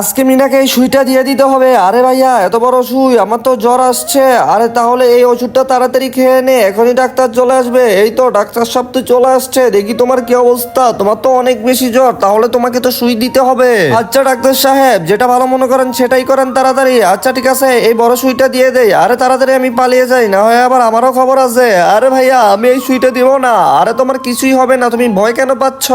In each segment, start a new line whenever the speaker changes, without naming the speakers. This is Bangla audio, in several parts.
আজকে মিনাকে এই সুইটা দিয়ে দিতে হবে। আরে ভাইয়া, এত বড় সুই, আমার তো জ্বর আসছে। আরে তাহলে এই ওষুধটা তাড়াতাড়ি খেয়ে নে, এখনই ডাক্তার চলে আসবে। এই তো, ডাক্তার সব তো চলে আসছে। দেখি তোমার কি অবস্থা? তোমার তো অনেক বেশি জ্বর, তাহলে তোমাকে তো সুই দিতে হবে। আচ্ছা ডাক্তার সাহেব, যেটা ভালো মনে করেন সেটাই করেন তাড়াতাড়ি। আচ্ছা ঠিক আছে, এই বড় সুইটা দিয়ে দেই। আরে তাড়াতাড়ি আমি পালিয়ে যাই, না হয় আবার আমারও খবর আছে। আরে ভাইয়া, আমি এই সুইটা দিব না। আরে তোমার কিছুই হবে না, তুমি ভয় কেন পাচ্ছ?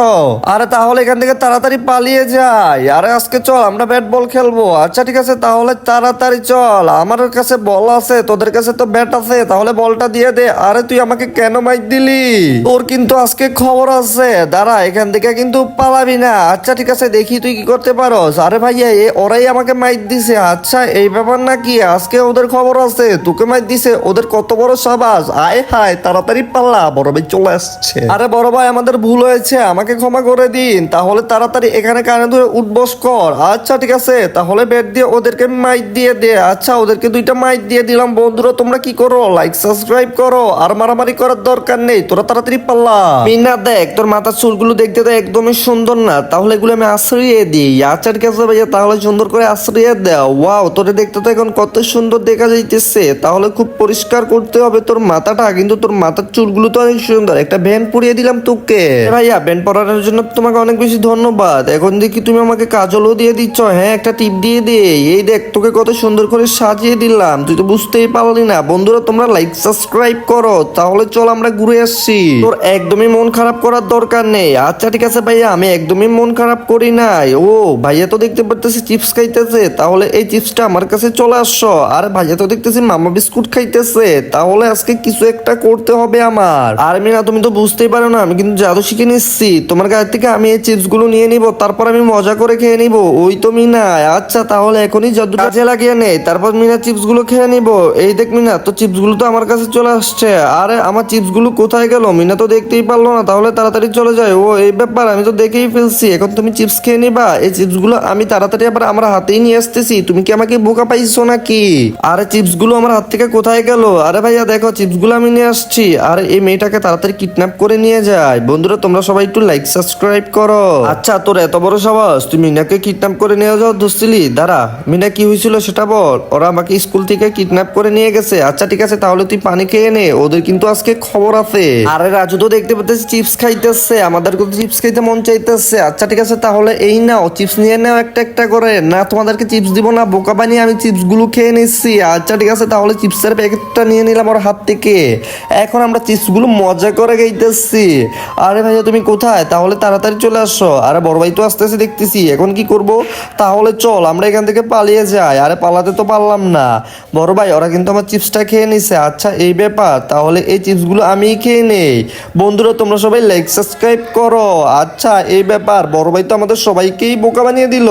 আরে তাহলে এখান থেকে তাড়াতাড়ি পালিয়ে যাই। আরে আজকে চল, আমরা ব্যাট বল খেলব। আচ্ছা ঠিক আছে, তাহলে তাড়াতাড়ি চল। আমার কাছে বল আছে, তোদের কাছে তো ব্যাট আছে, তাহলে বলটা দিয়ে দে। আরে, তুই আমাকে কেন মাইক দিলি? তোর কিন্তু আজকে খবর আছে। দাঁড়া, এখান থেকে কিন্তু পালাবি না। আচ্ছা ঠিক আছে, দেখি তুই কি করতে পারোস। আরে ভাইয়া, এ, ওরাই আমাকে মাইক দিছে। আচ্ছা এই ব্যাপার নাকি? আজকে ওদের খবর আছে। তোকে মাইক দিছে। ওদের কত বড় সাবাস। আয় হায়, তাড়াতাড়ি পাল্লা বড় ভাই চলে আসছে। আরে, বড় ভাই, আমাদের ভুল হয়েছে। আমাকে ক্ষমা করে দিন। তাহলে তাড়াতাড়ি এখানে কানে ধরে উঠবস কর। আচ্ছা ঠিক আছে? তাহলে বেড দিয়ে ওদেরকে মাইক দিয়ে দে। আচ্ছা ওদেরকে দুইটা মাইক দিয়ে দিলাম। বন্ধুরা, তোমরা কি করো? লাইক সাবস্ক্রাইব করো। আর মারামারি করার দরকার নেই। তোরা তাড়াতাড়ি পাল্লা মিনা, দেখ, তোর মাথার চুলগুলো দেখতে তো একদমই সুন্দর না। তাহলে এগুলো আমি আশ্রয়ে দিই। ঠিক আছে ভাইয়া, তাহলে সুন্দর করে আশ্রয়ে দাও। ওয়াও তোরে দেখতে তো এখন কত সুন্দর দেখা যাইতেছে। তাহলে খুব পরিষ্কার করতে হবে তোর মাথাটা। কিন্তু তোর মাথার চুলগুলো তো অনেক সুন্দর। একটা ভ্যান পরিয়ে দিলাম তোকে। ভাইয়া ভ্যান পরানোর জন্য তোমাকে অনেক বেশি ধন্যবাদ। এখন দেখি তুমি আমাকে কাজলও দিয়ে দিচ্ছ। হ্যাঁ একটা টিপ দিয়ে দে এই দেখ, তোকে কত সুন্দর করে সাজিয়ে দিলাম। তুই তো বুঝতেই পারলি না। বন্ধুরা, তোমরা লাইক সাবস্ক্রাইব করো। তাহলে চল আমরা ঘুরে আসছি তোর একদমই মন খারাপ করার দরকার নেই। আচ্ছা ঠিক আছে ভাইয়া, আমি একদমই মন খারাপ করি নাই। ও, ভাইয়া তো দেখতে পারতেছি চিপস খাইতেছে। তাহলে এই চিপসটা আমার কাছে চলে আসছো আর ভাইয়া তো দেখতেছি মামা বিস্কুট খাইতেছে। তাহলে আজকে কিছু একটা করতে হবে আমার। আর মিনা, তুমি তো বুঝতেই পারো না, আমি কিন্তু জাদু শিখে নিচ্ছি। তোমার কাছ থেকে আমি এই চিপসগুলো নিয়ে নিব, তারপর আমি মজা করে খেয়ে নিব। ওই তো মিনা আচ্ছা তাহলে এখনই জাদু কাজে লাগিয়ে নেই তারপর মিনা চিপসগুলো খেয়ে নিব। এই দেখ মিনা তো চিপসগুলো তো আমার কাছে চলে আসছে। আরে, আমার চিপসগুলো কোথায় গেল? মিনা তো দেখতেই পারল না, তাহলে তাড়াতাড়ি চলে যায়। ও, এই ব্যাপার, আমি তো দেখেই ফেলছি। এখন তুমি চিপস খেয়ে নিবা। এই চিপসগুলো আমি তাড়াতাড়ি আবার আমার হাতেই নিয়ে আসতেছি। তুমি কি আমাকে বোকা পাইছো নাকি? আরে চিপসগুলো আমার হাত থেকে কোথায় গেল? আরে ভাইয়া, দেখো চিপসগুলো আমি নিয়ে আসছি। আর, এই মেয়েটাকে তাড়াতাড়ি কিডন্যাপ করে নিয়ে যায়। বন্ধুরা, তোমরা সবাই একটু লাইক, সাবস্ক্রাইব করো। আচ্ছা তোর এত বড় সাহস? তুমি মিনাকে কিডন্যাপ করে নিয়ে যাও ধরছিলি দাঁড়া, মিনা কি হয়েছিল সেটা বল। ওরা আমাকে স্কুল থেকে কিডন্যাপ করে নিয়ে গেছে। আচ্ছা ঠিক আছে, তাহলে তুই পানি খেয়ে নে। ওদের কিন্তু আজকে খবর আছে। আরে রাজু তো দেখতে পাচ্ছিস চিপস খাইতেছে। আমাদের কিন্তু চিপস খাইতে মন চাইতেছে। আচ্ছা ঠিক আছে, তাহলে এই নাও চিপস নিয়ে নাও একটা একটা করে। না, তোমাদেরকে চিপস দিব না, বোকা বানিয়ে আমি চিপসগুলো খেয়ে নিচ্ছি। আচ্ছা ঠিক আছে, তাহলে চিপসের প্যাকেটটা নিয়ে নিলাম ওর হাত থেকে। এখন আমরা চিপসগুলো মজা করে খাইতেছি। আরে ভাইয়া, তুমি কোথায়? তাহলে তাড়াতাড়ি চলে আসো। আরে বড় ভাই তো আসতেছে, দেখতেছি। এখন কি করব? তাহলে চল, আমরা এখান থেকে পালিয়ে যাই। আরে পালাতে তো পারলাম না। বড় ভাই, ওরা কিন্তু আমার চিপসটা খেয়ে নিছে। আচ্ছা এই ব্যাপার, তাহলে এই চিপসগুলো আমি খেয়ে নেই। বন্ধুরা, তোমরা সবাই লাইক সাবস্ক্রাইব করো। আচ্ছা এই ব্যাপার, বড় ভাই তো আমাদের সবাইকেই বোকা বানিয়ে দিল।